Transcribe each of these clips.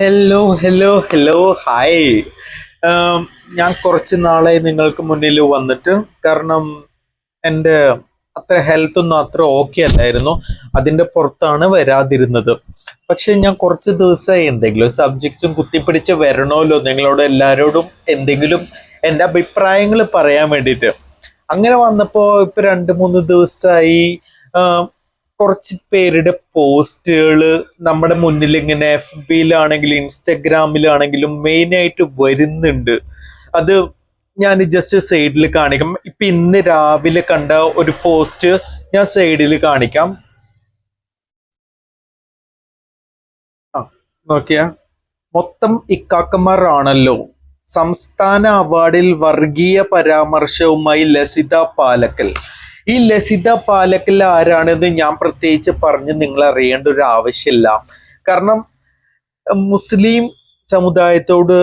Hello hello hello hi ഞാൻ കുറച്ച് നാളെ നിങ്ങൾക്ക് മുന്നിൽ വന്നിട്ട് കാരണം എന്റെ അത്ര ഹെൽത്ത് ഒന്നും അത്ര ഓക്കെ അല്ലായിരുന്നു. അതിന്റെ പുറത്താണ് വരാതിരുന്നത്. പക്ഷെ ഞാൻ കുറച്ച് ദിവസമായി എന്തെങ്കിലും സബ്ജക്ട്സും കുത്തിപ്പിടിച്ച് വരണമല്ലോ നിങ്ങളോട് എല്ലാവരോടും എന്തെങ്കിലും എന്റെ അഭിപ്രായങ്ങൾ പറയാൻ വേണ്ടിയിട്ട്. അങ്ങനെ വന്നപ്പോൾ ഇപ്പൊ രണ്ട് മൂന്ന് ദിവസമായി കുറച്ച് പേരുടെ പോസ്റ്റുകൾ നമ്മുടെ മുന്നിൽ ഇങ്ങനെ എഫ് ബിയിലാണെങ്കിലും ഇൻസ്റ്റഗ്രാമിലാണെങ്കിലും മെയിൻ ആയിട്ട് വരുന്നുണ്ട്. അത് ഞാൻ ജസ്റ്റ് സൈഡിൽ കാണിക്കാം. ഇപ്പൊ ഇന്ന് രാവിലെ കണ്ട ഒരു പോസ്റ്റ് ഞാൻ സൈഡിൽ കാണിക്കാം. ആ നോക്കിയാ. മൊത്തം ഇക്കാക്കന്മാരാണല്ലോ. സംസ്ഥാന അവാർഡിൽ വർഗീയ പരാമർശവുമായി ലസിത പാലക്കൽ. ഈ ലസിത പാലക്കൽ ആരാണെന്ന് ഞാൻ പ്രത്യേകിച്ച് പറഞ്ഞ് നിങ്ങൾ അറിയേണ്ട ഒരു ആവശ്യമില്ല. കാരണം മുസ്ലിം സമുദായത്തോട്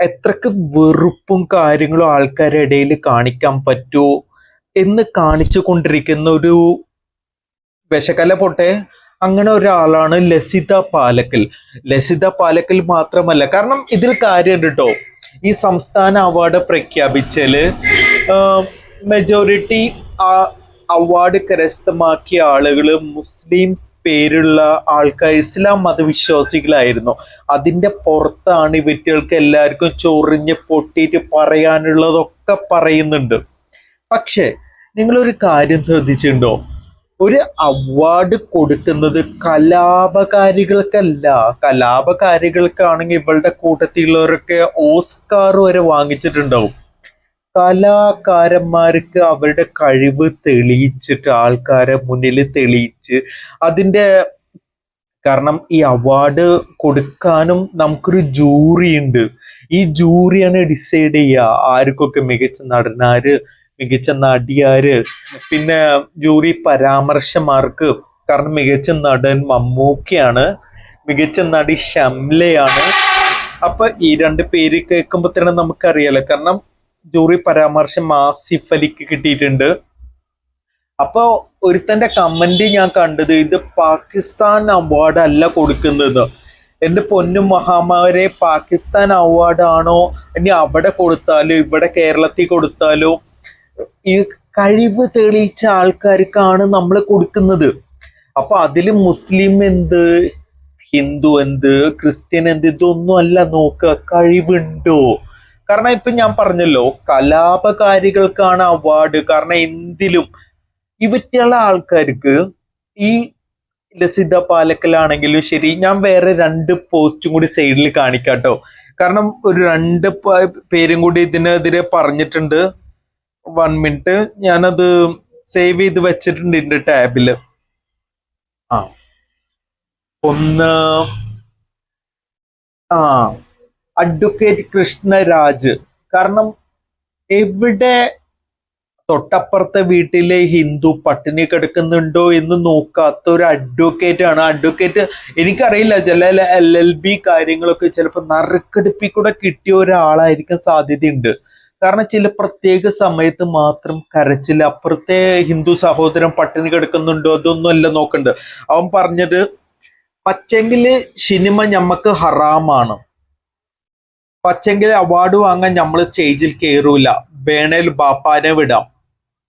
എത്രക്ക് വെറുപ്പും കാര്യങ്ങളും ആൾക്കാരുടെ ഇടയിൽ കാണിക്കാൻ പറ്റുമോ എന്ന് കാണിച്ചു കൊണ്ടിരിക്കുന്ന ഒരു വിശകല പൊട്ടെ? അങ്ങനെ ഒരാളാണ് ലസിത പാലക്കൽ. ലസിത പാലക്കൽ മാത്രമല്ല കാരണം ഇതിൽ കാര്യമുണ്ട് കേട്ടോ ഈ സംസ്ഥാന അവാർഡ് പ്രഖ്യാപിച്ചാൽ മെജോറിറ്റി ആ അവാർഡ് കരസ്ഥമാക്കിയ ആളുകൾ മുസ്ലിം പേരുള്ള ആൾക്കാർ ഇസ്ലാം മതവിശ്വാസികളായിരുന്നു. അതിന്റെ പുറത്താണ് ഇവറ്റകൾക്ക് എല്ലാവർക്കും ചൊറിഞ്ഞ് പൊട്ടിയിട്ട് പറയാനുള്ളതൊക്കെ പറയുന്നുണ്ട്. പക്ഷേ നിങ്ങളൊരു കാര്യം ശ്രദ്ധിച്ചിട്ടുണ്ടോ? ഒരു അവാർഡ് കൊടുക്കുന്നത് കലാപകാരികൾക്കല്ല. കലാപകാരികൾക്കാണെങ്കിൽ ഇവളുടെ കൂട്ടത്തിലുള്ളവരൊക്കെ ഓസ്കാർ വരെ വാങ്ങിച്ചിട്ടുണ്ടാവും. കലാകാരന്മാർക്ക് അവരുടെ കഴിവ് തെളിയിച്ചിട്ട് ആൾക്കാരെ മുന്നിൽ തെളിയിച്ച് അതിന്റെ കാരണം ഈ അവാർഡ് കൊടുക്കാനും നമുക്കൊരു ജൂറി ഉണ്ട്. ഈ ജൂറിയാണ് ഡിസൈഡ് ചെയ്യുക ആർക്കൊക്കെ മികച്ച നടനാര് മികച്ച നടിയാര് പിന്നെ ജൂറി പരാമർശമാർക്ക്. കാരണം മികച്ച നടൻ മമ്മൂക്കയാണ് മികച്ച നടി ഷംലയാണ്. അപ്പൊ ഈ രണ്ട് പേര് കേൾക്കുമ്പോൾ തന്നെ നമുക്കറിയാലോ. കാരണം ജൂറി പരാമർശം ആസിഫ് അലിക്ക് കിട്ടിയിട്ടുണ്ട്. അപ്പൊ ഒരുത്തന്റെ കമന്റ് ഞാൻ കണ്ടത് ഇത് പാകിസ്ഥാൻ അവാർഡ് അല്ല കൊടുക്കുന്നത്. എന്റെ പൊന്നു മഹാമാരെ പാകിസ്ഥാൻ അവാർഡ് ആണോ? ഇനി അവിടെ കൊടുത്താലോ? ഇവിടെ കേരളത്തിൽ കൊടുത്താലോ? ഈ കഴിവ് തെളിയിച്ച ആൾക്കാർക്കാണ് നമ്മൾ കൊടുക്കുന്നത്. അപ്പൊ അതിൽ മുസ്ലിം എന്ത് ഹിന്ദു എന്ത് ക്രിസ്ത്യൻ എന്ത് ഇതൊന്നും അല്ല നോക്കുക കഴിവുണ്ടോ? കാരണം ഇപ്പൊ ഞാൻ പറഞ്ഞല്ലോ കലാപകാരികൾക്കാണ് അവാർഡ് കാരണം എന്തിലും ഇവറ്റുള്ള ആൾക്കാർക്ക് ഈ ലസിത പാലക്കലാണെങ്കിലും ശരി ഞാൻ വേറെ രണ്ട് പോസ്റ്റും കൂടി സൈഡിൽ കാണിക്കാട്ടോ. കാരണം ഒരു രണ്ട് പേരും കൂടി ഇതിനെതിരെ പറഞ്ഞിട്ടുണ്ട്. വൺ മിനിറ്റ് ഞാനത് സേവ് ചെയ്ത് വെച്ചിട്ടുണ്ട് ഇതിന്റെ ടാബിൽ ആ. ഒന്ന് ആ. അഡ്വക്കേറ്റ് കൃഷ്ണരാജ്. കാരണം എവിടെ തൊട്ടപ്പുറത്തെ വീട്ടിലെ ഹിന്ദു പട്ടിണി കിടക്കുന്നുണ്ടോ എന്ന് നോക്കാത്ത ഒരു അഡ്വക്കേറ്റ് ആണ് അഡ്വക്കേറ്റ് എനിക്കറിയില്ല ചില എൽ എൽ ബി കാര്യങ്ങളൊക്കെ ചിലപ്പോൾ നറുക്കെടുപ്പിൽ കൂടെ കിട്ടിയ ഒരാളായിരിക്കാൻ സാധ്യതയുണ്ട്. കാരണം ചില പ്രത്യേക സമയത്ത് മാത്രം കരച്ചിൽ അപ്പുറത്തെ ഹിന്ദു സഹോദരൻ പട്ടിണി കിടക്കുന്നുണ്ടോ അതൊന്നും അല്ല നോക്കണ്ട് അവൻ പറഞ്ഞത് പച്ചെങ്കിൽ സിനിമ ഞമ്മക്ക് ഹറാമാണ്. പച്ചെങ്കിൽ അവാർഡ് വാങ്ങാൻ നമ്മൾ സ്റ്റേജിൽ കയറൂല വേണേൽ ബാപ്പാനെ വിടാം.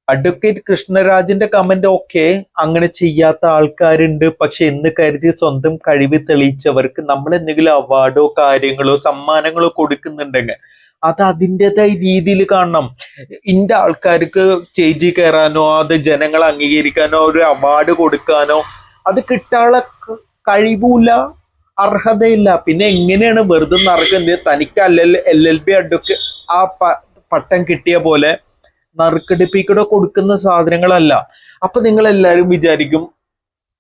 അഡ്വക്കേറ്റ് കൃഷ്ണരാജിന്റെ കമന്റ് ഓക്കെ അങ്ങനെ ചെയ്യാത്ത ആൾക്കാരുണ്ട്. പക്ഷെ എന്ന് കരുതി സ്വന്തം കഴിവ് തെളിയിച്ചവർക്ക് നമ്മൾ എന്തെങ്കിലും അവാർഡോ കാര്യങ്ങളോ സമ്മാനങ്ങളോ കൊടുക്കുന്നുണ്ടെങ്കിൽ അത് അതിന്റെതായ രീതിയിൽ കാണണം. ഇന്റെ ആൾക്കാർക്ക് സ്റ്റേജിൽ കയറാനോ അത് ജനങ്ങളെ അംഗീകരിക്കാനോ ഒരു അവാർഡ് കൊടുക്കാനോ അത് കിട്ടാനുള്ള ക- കഴിവുമില്ല അർഹതയില്ല. പിന്നെ എങ്ങനെയാണ് വെറുതെ നറുക്കുന്നത് തനിക്ക് അല്ലെ എൽ എൽ ബി അഡ്വക്ക് ആ പട്ടം കിട്ടിയ പോലെ നറുക്കെടുപ്പിക്കൂടെ കൊടുക്കുന്ന സാധനങ്ങളല്ല. അപ്പൊ നിങ്ങൾ എല്ലാവരും വിചാരിക്കും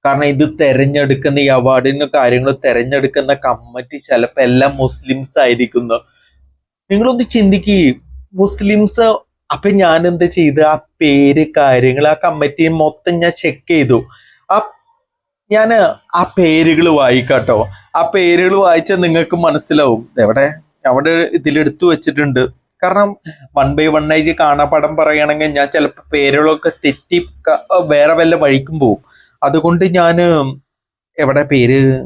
കാരണം ഇത് തെരഞ്ഞെടുക്കുന്ന ഈ അവാർഡിന് കാര്യങ്ങൾ തെരഞ്ഞെടുക്കുന്ന കമ്മിറ്റി ചിലപ്പോൾ എല്ലാം മുസ്ലിംസ് ആയിരിക്കുന്നു. നിങ്ങളൊന്ന് ചിന്തിക്കുക മുസ്ലിംസ് അപ്പൊ ഞാൻ എന്താ ചെയ്ത്? ആ പേര് കാര്യങ്ങൾ ആ കമ്മിറ്റി മൊത്തം ഞാൻ ചെക്ക് ചെയ്തു. ആ ഞാൻ ആ പേരുകൾ വായിക്കാട്ടോ. ആ പേരുകൾ വായിച്ചാൽ നിങ്ങൾക്ക് മനസ്സിലാവും. എവിടെ? അവിടെ ഇതിലെടുത്തു വെച്ചിട്ടുണ്ട്. കാരണം വൺ ബൈ വൺ ആയിട്ട് കാണാപ്പടം പറയുകയാണെങ്കിൽ ഞാൻ ചിലപ്പോൾ പേരുകളൊക്കെ തെറ്റി വേറെ വല്ല വഴിക്കും പോവും. അതുകൊണ്ട് ഞാൻ എവിടെ പേര്?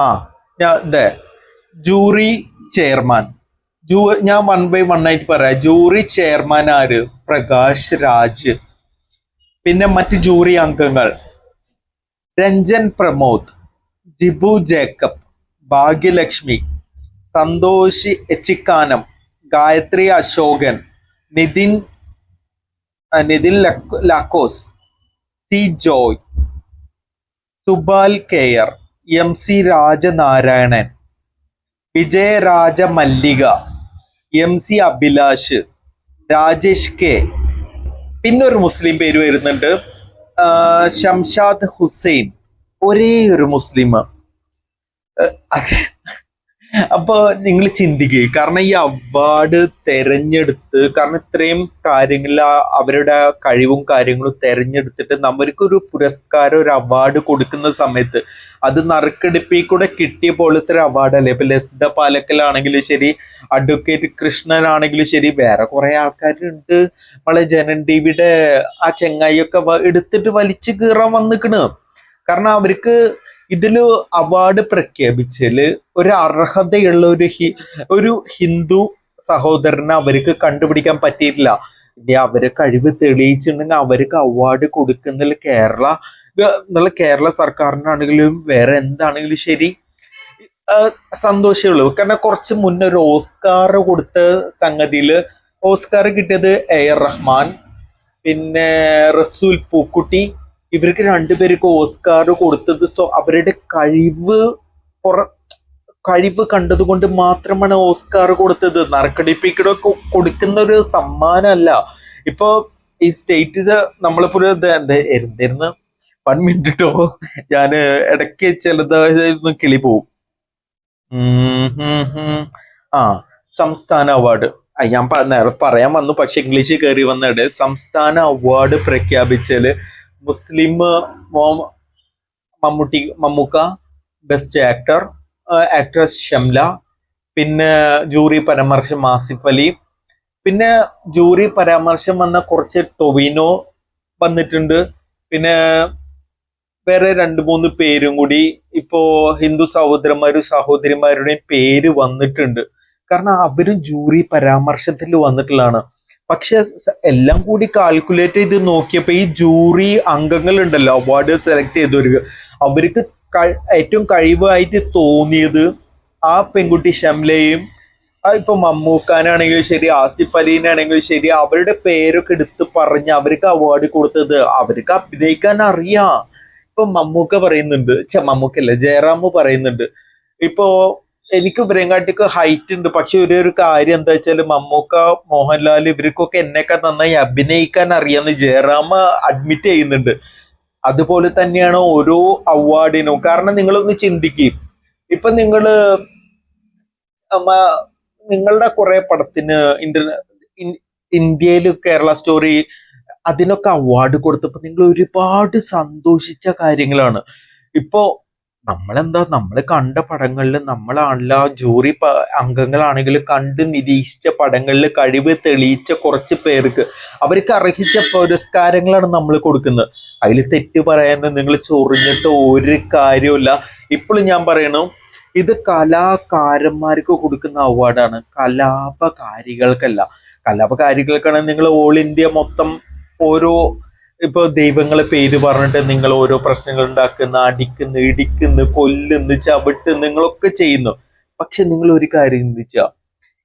ആ ഞാൻ ഇതേ ജൂറി ചെയർമാൻ. ജൂ ഞാൻ വൺ ബൈ വൺ ആയിട്ട് പറയാം. ജൂറി ചെയർമാൻ ആര്? പ്രകാശ് രാജ്. പിന്നെ മറ്റ് ജൂറി അംഗങ്ങൾ. Ranjan Pramod Jibu Jacob Bhagyalakshmi Santhoshi Echikkanam Gayathri Ashokan Nithin Nithin Lukose- Lukose C Joy Subal K R M C Rajanarayanan Vijayaraja Mallika M C Abhilash Rajesh K പിന്നെ ഒരു മുസ്ലിം പേര് വരുന്നുണ്ട്. ഷംഷാദ് ഹുസൈൻ. ഒരേ ഒരു മുസ്ലിം അപ്പൊ നിങ്ങൾ ചിന്തിക്കുക കാരണം ഈ അവാർഡ് തെരഞ്ഞെടുത്ത് കാരണം ഇത്രയും കാര്യങ്ങളിൽ അവരുടെ കഴിവും കാര്യങ്ങളും തെരഞ്ഞെടുത്തിട്ട് നമ്മൾക്ക് ഒരു പുരസ്കാരം ഒരു അവാർഡ് കൊടുക്കുന്ന സമയത്ത് അത് നറുക്കെടുപ്പിൽ കൂടെ കിട്ടിയ പോലത്തെ ഒരു അവാർഡല്ലേ? ഇപ്പൊ ലസിത പാലക്കലാണെങ്കിലും ശരി അഡ്വക്കേറ്റ് കൃഷ്ണനാണെങ്കിലും ശരി വേറെ കുറെ ആൾക്കാരുണ്ട്. നമ്മളെ ജനൻ ടിവിയുടെ ആ ചെങ്ങായിയൊക്കെ എടുത്തിട്ട് വലിച്ചു കീറാൻ വന്നിക്കണ്. കാരണം അവർക്ക് ഇതിൽ അവാർഡ് പ്രഖ്യാപിച്ചതിൽ ഒരു അർഹതയുള്ള ഒരു ഹി ഒരു ഹിന്ദു സഹോദരനെ അവർക്ക് കണ്ടുപിടിക്കാൻ പറ്റിയിട്ടില്ല. ഇനി അവർ കഴിവ് തെളിയിച്ചിട്ടുണ്ടെങ്കിൽ അവർക്ക് അവാർഡ് കൊടുക്കുന്നതിൽ കേരള എന്നുള്ള കേരള സർക്കാരിനാണെങ്കിലും വേറെ എന്താണെങ്കിലും ശരി സന്തോഷമുള്ളൂ. കാരണം കുറച്ച് മുന്നേ ഒരു ഓസ്കാർ കൊടുത്ത സംഗതിയിൽ ഓസ്കാർ കിട്ടിയത് എ ആർ റഹ്മാൻ പിന്നെ റസൂൽ പൂക്കുട്ടി ഇവർക്ക് രണ്ടുപേർക്ക് ഓസ്കാർ കൊടുത്തത് സോ അവരുടെ കഴിവ് കഴിവ് കണ്ടതുകൊണ്ട് മാത്രമാണ് ഓസ്കാർ കൊടുത്തത്. നറുക്കടിപ്പിക്കട കൊടുക്കുന്ന ഒരു സമ്മാനമല്ല. ഇപ്പൊ ഈ സ്റ്റേറ്റ് നമ്മളിപ്പോ ഒരു വൺ മിനിറ്റ് കേട്ടോ ഇടയ്ക്ക് ചിലതായിരുന്നു കിളി പോവും. ആ സംസ്ഥാന അവാർഡ്. ഞാൻ നേരെ പറയാൻ വന്നു പക്ഷെ ഇംഗ്ലീഷിൽ കയറി വന്നിട്ട് സംസ്ഥാന അവാർഡ് പ്രഖ്യാപിച്ചാൽ മുസ്ലിം Mammootty Mammukka best actor actress Shamla പിന്നെ ജൂറി പരാമർശം ആസിഫ് അലി. പിന്നെ ജൂറി പരാമർശം വന്ന കുറച്ച് ടൊവിനോ വന്നിട്ടുണ്ട്. പിന്നെ വേറെ രണ്ട് മൂന്ന് പേരും കൂടി ഇപ്പോ ഹിന്ദു സഹോദരന്മാരും സഹോദരിമാരുടെയും പേര് വന്നിട്ടുണ്ട്. കാരണം അവരും ജൂറി പരാമർശത്തിൽ വന്നിട്ടുള്ളതാണ്. പക്ഷെ എല്ലാം കൂടി കാൽക്കുലേറ്റ് ചെയ്ത് നോക്കിയപ്പോ ഈ ജൂറി അംഗങ്ങൾ ഉണ്ടല്ലോ അവാർഡ് സെലക്ട് ചെയ്തവർക്ക് അവർക്ക് ഏറ്റവും കഴിവായിട്ട് തോന്നിയത് ആ പെൺകുട്ടി ഷംലയും ഇപ്പൊ മമ്മൂക്കാനാണെങ്കിലും ശരി ആസിഫ് അലീനാണെങ്കിലും ശരി അവരുടെ പേരൊക്കെ എടുത്ത് പറഞ്ഞ് അവർക്ക് അവാർഡ് കൊടുത്തത് അവർക്ക് അഭിനയിക്കാൻ അറിയാം. ഇപ്പൊ മമ്മൂക്ക പറയുന്നുണ്ട് മമ്മൂക്കല്ല ജയറാം പറയുന്നുണ്ട്. ഇപ്പോ എനിക്ക് ഇവരെങ്കാട്ടിക്ക് ഹൈറ്റ് ഉണ്ട്. പക്ഷെ ഒരേ ഒരു കാര്യം എന്താ വെച്ചാൽ മമ്മൂക്ക മോഹൻലാൽ ഇവർക്കൊക്കെ എന്നെയൊക്കെ നന്നായി അഭിനയിക്കാൻ അറിയാന്ന് ജയറാമ അഡ്മിറ്റ് ചെയ്യുന്നുണ്ട്. അതുപോലെ തന്നെയാണ് ഓരോ അവാർഡിനും കാരണം നിങ്ങളൊന്ന് ചിന്തിക്കും. ഇപ്പൊ നിങ്ങൾ നിങ്ങളുടെ കുറെ പടത്തിന് ഇന്റർ ഇന്ത്യയിൽ കേരള സ്റ്റോറി അതിനൊക്കെ അവാർഡ് കൊടുത്തപ്പോ നിങ്ങൾ ഒരുപാട് സന്തോഷിച്ച കാര്യങ്ങളാണ്. ഇപ്പോ നമ്മളെന്താ? നമ്മൾ കണ്ട പടങ്ങളിൽ നമ്മളാണല്ല ജൂറി അംഗങ്ങളാണെങ്കിൽ കണ്ട് നിരീക്ഷിച്ച പടങ്ങളിൽ കഴിവ് തെളിയിച്ച കുറച്ച് പേർക്ക് അവർക്ക് അർഹിച്ച പുരസ്കാരങ്ങളാണ് നമ്മൾ കൊടുക്കുന്നത്. അതിൽ തെറ്റ് പറയാൻ നിങ്ങൾ ചൊറിഞ്ഞിട്ട് ഒരു കാര്യമില്ല ഇപ്പോഴും ഞാൻ പറയണു ഇത് കലാകാരന്മാർക്ക് കൊടുക്കുന്ന അവാർഡാണ്. കലാപകാരികൾക്കല്ല. കലാപകാരികൾക്കാണ് നിങ്ങൾ ഓൾ ഇന്ത്യ മൊത്തം ഓരോ ഇപ്പൊ ദൈവങ്ങളെ പേര് പറഞ്ഞിട്ട് നിങ്ങൾ ഓരോ പ്രശ്നങ്ങൾ ഉണ്ടാക്കുന്ന അടിക്കുന്നു ഇടിക്കുന്നു കൊല്ലുന്നു ചവിട്ടുന്നു നിങ്ങളൊക്കെ ചെയ്യുന്നു. പക്ഷെ നിങ്ങൾ ഒരു കാര്യം ചിന്തിച്ച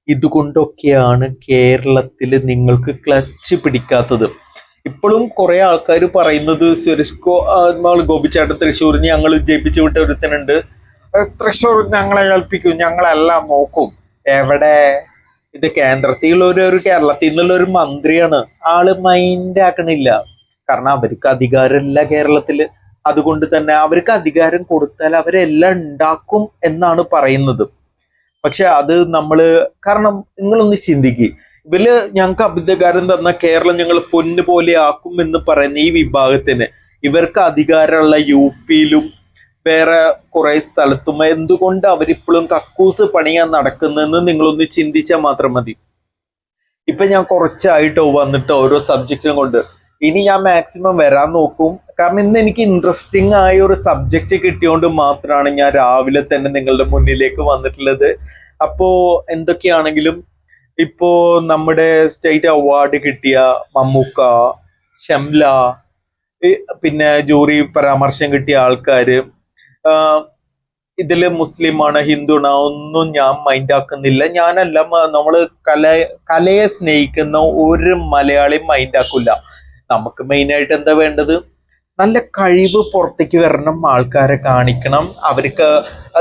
ഇതുകൊണ്ടൊക്കെയാണ് കേരളത്തിൽ നിങ്ങൾക്ക് ക്ലച്ച് പിടിക്കാത്തത്. ഇപ്പോഴും കുറെ ആൾക്കാർ പറയുന്നത് ആ, നമ്മൾ ഗോപിച്ചേട്ടൻ തൃശ്ശൂർ ഞങ്ങൾ ജയിപ്പിച്ചു വിട്ട ഒരുത്തനുണ്ട്. "ഏ, തൃശ്ശൂർ ഞങ്ങളെ കൽപ്പിക്കും ഞങ്ങളെല്ലാം നോക്കും. എവിടെ? ഇത് കേന്ദ്രത്തിലുള്ള ഒരു കേരളത്തിൽ നിന്നുള്ള ഒരു മന്ത്രിയാണ്. ആൾ മൈൻഡ് ആക്കണില്ല. കാരണം അവർക്ക് അധികാരമില്ല കേരളത്തിൽ അതുകൊണ്ട് തന്നെ അവർക്ക് അധികാരം കൊടുത്താൽ അവരെല്ലാം ഉണ്ടാക്കും എന്നാണ് പറയുന്നത്. പക്ഷെ അത് നമ്മൾ കാരണം നിങ്ങളൊന്ന് ചിന്തിക്കുക ഇവർ ഞങ്ങൾക്ക് അധികാരം തന്ന കേരളം ഞങ്ങൾ പൊന്നു പോലെ ആക്കും എന്ന് പറയുന്ന ഈ വിഭാഗത്തിന് ഇവർക്ക് അധികാരമുള്ള യു പിയിലും വേറെ കുറെ സ്ഥലത്തും എന്തുകൊണ്ട് അവരിപ്പോഴും കക്കൂസ് പണിയാൻ നടക്കുന്നതെന്ന് നിങ്ങളൊന്ന് ചിന്തിച്ചാൽ മാത്രം മതി. ഇപ്പൊ ഞാൻ കുറച്ചായിട്ടോ വന്നിട്ട് ഓരോ സബ്ജക്റ്റിനും കൊണ്ട് ഇനി ഞാൻ മാക്സിമം വരാൻ നോക്കും. കാരണം ഇന്ന് എനിക്ക് ഇൻട്രസ്റ്റിംഗ് ആയ ഒരു സബ്ജക്റ്റ് കിട്ടിയോണ്ട് മാത്രമാണ് ഞാൻ രാവിലെ തന്നെ നിങ്ങളുടെ മുന്നിലേക്ക് വന്നിട്ടുള്ളത്. അപ്പോ എന്തൊക്കെയാണെങ്കിലും ഇപ്പോ നമ്മുടെ സ്റ്റേറ്റ് അവാർഡ് കിട്ടിയ മമ്മൂക്ക ഷംല പിന്നെ ജൂറി പരാമർശം കിട്ടിയ ആൾക്കാര് ഇതിൽ മുസ്ലിമാണ് ഹിന്ദുണ ഒന്നും ഞാൻ മൈൻഡ് ആക്കുന്നില്ല. ഞാനല്ല നമ്മൾ കല കലയെ സ്നേഹിക്കുന്ന ഒരു മലയാളി മൈൻഡ് ആക്കില്ല നമുക്ക് മെയിൻ ആയിട്ട് എന്താ വേണ്ടത്? നല്ല കഴിവ് പുറത്തേക്ക് വരണം ആൾക്കാരെ കാണിക്കണം അവർക്ക്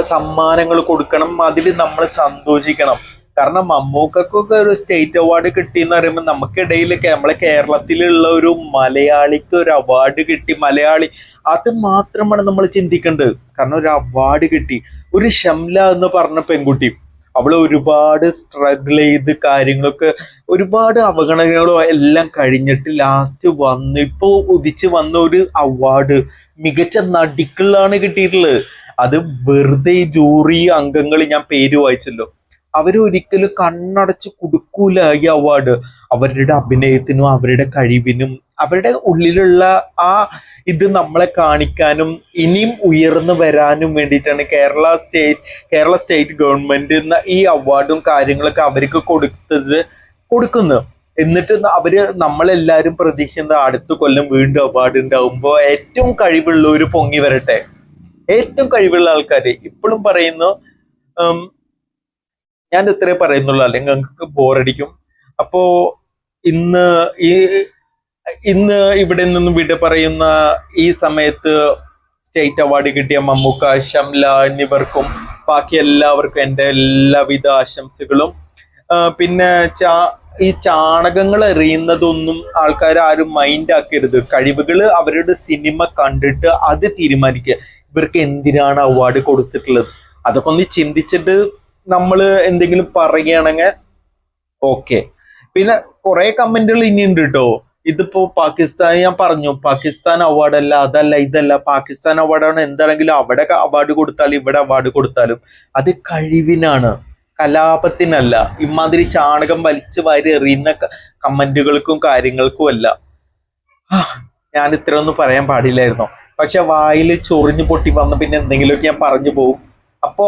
സമ്മാനങ്ങൾ കൊടുക്കണം അതിൽ നമ്മൾ സന്തോഷിക്കണം. കാരണം മമ്മൂക്കൊക്കെ ഒരു സ്റ്റേറ്റ് അവാർഡ് കിട്ടി എന്ന് പറയുമ്പോൾ നമുക്കിടയിൽ നമ്മളെ കേരളത്തിലുള്ള ഒരു മലയാളിക്ക് ഒരു അവാർഡ് കിട്ടി. മലയാളി അത് മാത്രമാണ് നമ്മൾ ചിന്തിക്കേണ്ടത്. കാരണം ഒരു അവാർഡ് കിട്ടി. ഒരു ഷംല എന്ന് പറഞ്ഞ പെൺകുട്ടി അവൾ ഒരുപാട് സ്ട്രഗിൾ ചെയ്ത് കാര്യങ്ങളൊക്കെ ഒരുപാട് അവഗണനകളോ എല്ലാം കഴിഞ്ഞിട്ട് ലാസ്റ്റ് വന്ന് ഇപ്പോ ഉദിച്ച് വന്ന ഒരു അവാർഡ് മികച്ച നടിക്കുള്ളാണ് കിട്ടിയിട്ടുള്ളത്. അത് വെറുതെ ജൂറി അംഗങ്ങൾ ഞാൻ പേര് വായിച്ചല്ലോ. അവരൊരിക്കലും കണ്ണടച്ച് കൊടുക്കൂല ഈ അവാർഡ് അവരുടെ അഭിനയത്തിനും അവരുടെ കഴിവിനും അവരുടെ ഉള്ളിലുള്ള ആ ഇത് നമ്മളെ കാണിക്കാനും ഇനിയും ഉയർന്നു വരാനും വേണ്ടിയിട്ടാണ് Kerala state Kerala state government എന്ന ഈ അവാർഡും കാര്യങ്ങളൊക്കെ അവർക്ക് കൊടുത്തത് കൊടുക്കുന്നു. എന്നിട്ട് അവർ നമ്മളെല്ലാരും പ്രതീക്ഷിക്കുന്നത് അടുത്ത കൊല്ലം വീണ്ടും അവാർഡ് ഉണ്ടാവുമ്പോ ഏറ്റവും കഴിവുള്ളവര് പൊങ്ങി വരട്ടെ. ഏറ്റവും കഴിവുള്ള ആൾക്കാർ ഇപ്പോഴും പറയുന്നു ഞാൻ ഇത്രേ പറയുന്നുള്ളൂ. അല്ലെങ്കിൽ നിങ്ങൾക്ക് ബോറടിക്കും അപ്പോ ഇന്ന് ഈ ഇന്ന് ഇവിടെ നിന്നും വിട പറയുന്ന ഈ സമയത്ത് സ്റ്റേറ്റ് അവാർഡ് കിട്ടിയ മമ്മൂക്ക ഷംല എന്നിവർക്കും ബാക്കി എല്ലാവർക്കും എന്റെ എല്ലാവിധ ആശംസകളും. പിന്നെ ചാ ഈ ചാണകങ്ങൾ എറിയുന്നതൊന്നും ആൾക്കാർ ആരും മൈൻഡ് ആക്കരുത്. കഴിവുകൾ അവരുടെ സിനിമ കണ്ടിട്ട് അത് തീരുമാനിക്കുക. ഇവർക്ക് എന്തിനാണ് അവാർഡ് കൊടുത്തിട്ടുള്ളത്? അതൊക്കെ ഒന്ന് ചിന്തിച്ചിട്ട് നമ്മൾ എന്തെങ്കിലും പറയുകയാണെങ്കിൽ ഓക്കെ പിന്നെ കുറെ കമന്റുകൾ ഇനിയുണ്ട് കേട്ടോ ഇതിപ്പോ പാകിസ്ഥാൻ ഞാൻ പറഞ്ഞു പാകിസ്ഥാൻ അവാർഡ് അല്ല അതല്ല ഇതല്ല. പാകിസ്ഥാൻ അവാർഡാണ് എന്താണെങ്കിലും അവിടെ അവാർഡ് കൊടുത്താലും ഇവിടെ അവാർഡ് കൊടുത്താലും അത് കഴിവിനാണ്. കലാപത്തിനല്ല. ഇമാതിരി ചാണകം വലിച്ചു വാരി എറിയുന്ന കമന്റുകൾക്കും കാര്യങ്ങൾക്കും അല്ല. ഞാൻ ഇത്രയൊന്നും പറയാൻ പാടില്ലായിരുന്നു. പക്ഷെ വായിൽ ചൊറിഞ്ഞു പൊട്ടി വന്ന പിന്നെ എന്തെങ്കിലുമൊക്കെ ഞാൻ പറഞ്ഞു പോകും. അപ്പോ